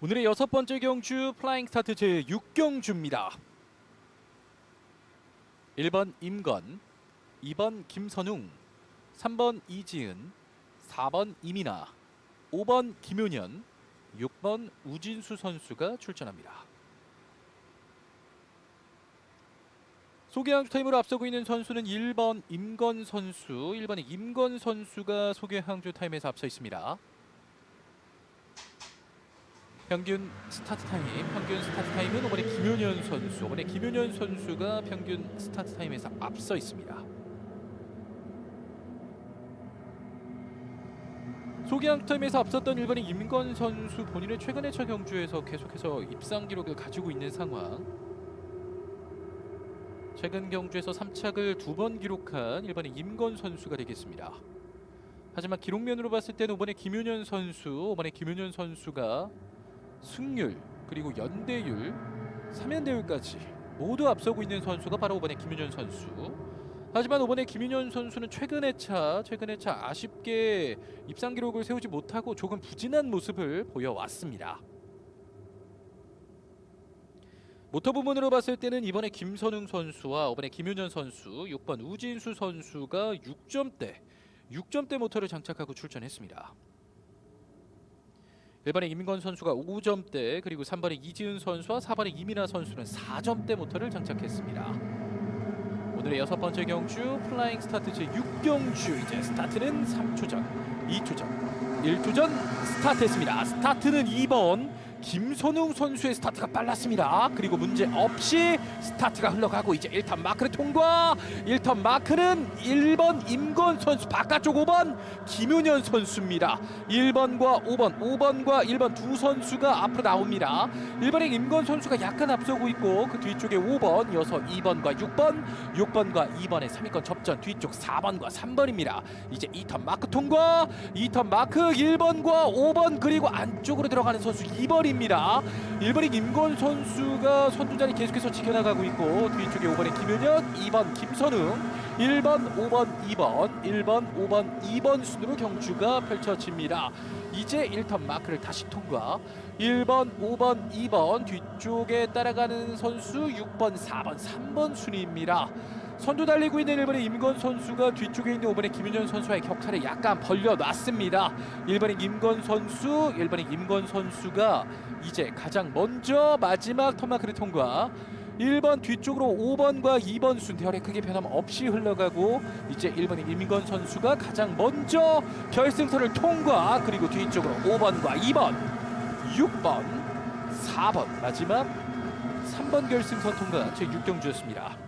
오늘의 여섯 번째 경주 플라잉 스타트 제 6경주입니다. 1번 임건, 2번 김선웅, 3번 이지은, 4번 이민아, 5번 김효년, 6번 우진수 선수가 출전합니다. 소개 항주 타임으로 앞서고 있는 선수는 1번 임건 선수, 1번의 임건 선수가 소개 항주 타임에서 앞서 있습니다. 평균 스타트 타임, 평균 스타트 타임은 이번에 김효년 선수, 이번에 김효년 선수가 평균 스타트 타임에서 앞서 있습니다. 소개한 타임에서 앞섰던 일본의 임건 선수 본인의 최근의 첫 경주에서 계속해서 입상 기록을 가지고 있는 상황. 최근 경주에서 3착을 두 번 기록한 일본의 임건 선수가 되겠습니다. 하지만 기록면으로 봤을 때는 이번에 김효년 선수, 이번에 김효년 선수가 승률 그리고 연대율, 삼연대율까지 모두 앞서고 있는 선수가 바로 이번에 김윤현 선수. 하지만 이번에 김윤현 선수는 최근의 차, 최근의 차 아쉽게 입상 기록을 세우지 못하고 조금 부진한 모습을 보여왔습니다. 모터 부분으로 봤을 때는 이번에 김선웅 선수와 이번에 김윤현 선수, 6번 우진수 선수가 6점대, 6점대 모터를 장착하고 출전했습니다. 1번의 임건 선수가 5점대 그리고 3번의 이지은 선수와 4번의 이민아 선수는 4점대 모터를 장착했습니다. 오늘의 여섯 번째 경주 플라잉 스타트 제 6경주 이제 스타트는 3초 전, 2초 전, 1초 전 스타트했습니다. 스타트는 2번 김선웅 선수의 스타트가 빨랐습니다. 그리고 문제 없이 스타트가 흘러가고 이제 1턴 마크를 통과. 1턴 마크는 1번 임건 선수 바깥쪽 5번 김윤현 선수입니다. 1번과 5번, 5번과 1번 두 선수가 앞으로 나옵니다. 1번의 임건 선수가 약간 앞서고 있고 그 뒤쪽에 5번, 이어서 2번과 6번, 6번과 2번의 3위권 접전 뒤쪽 4번과 3번입니다. 이제 2턴 마크 통과. 2턴 마크 1번과 5번 그리고 안쪽으로 들어가는 선수 2번 입니다. 1번의 임건 선수가 선두 자리 계속해서 지켜나가고 있고 뒤쪽에 5번의 김윤현, 2번 김선웅, 1번, 5번, 2번, 1번, 5번, 2번 순으로 경주가 펼쳐집니다. 이제 1턴 마크를 다시 통과. 1번, 5번, 2번 뒤쪽에 따라가는 선수 6번, 4번, 3번 순위입니다. 선두 달리고 있는 1번의 임건 선수가 뒤쪽에 있는 5번의 김윤현 선수와의 격차를 약간 벌려놨습니다. 1번의 임건 선수, 1번의 임건 선수가 이제 가장 먼저 마지막 턴마크를 통과. 1번 뒤쪽으로 5번과 2번 순대열에 크게 변함 없이 흘러가고 이제 1번의 임건 선수가 가장 먼저 결승선을 통과 그리고 뒤쪽으로 5번과 2번 6번 4번 마지막 3번 결승선 통과한 제 6경주였습니다.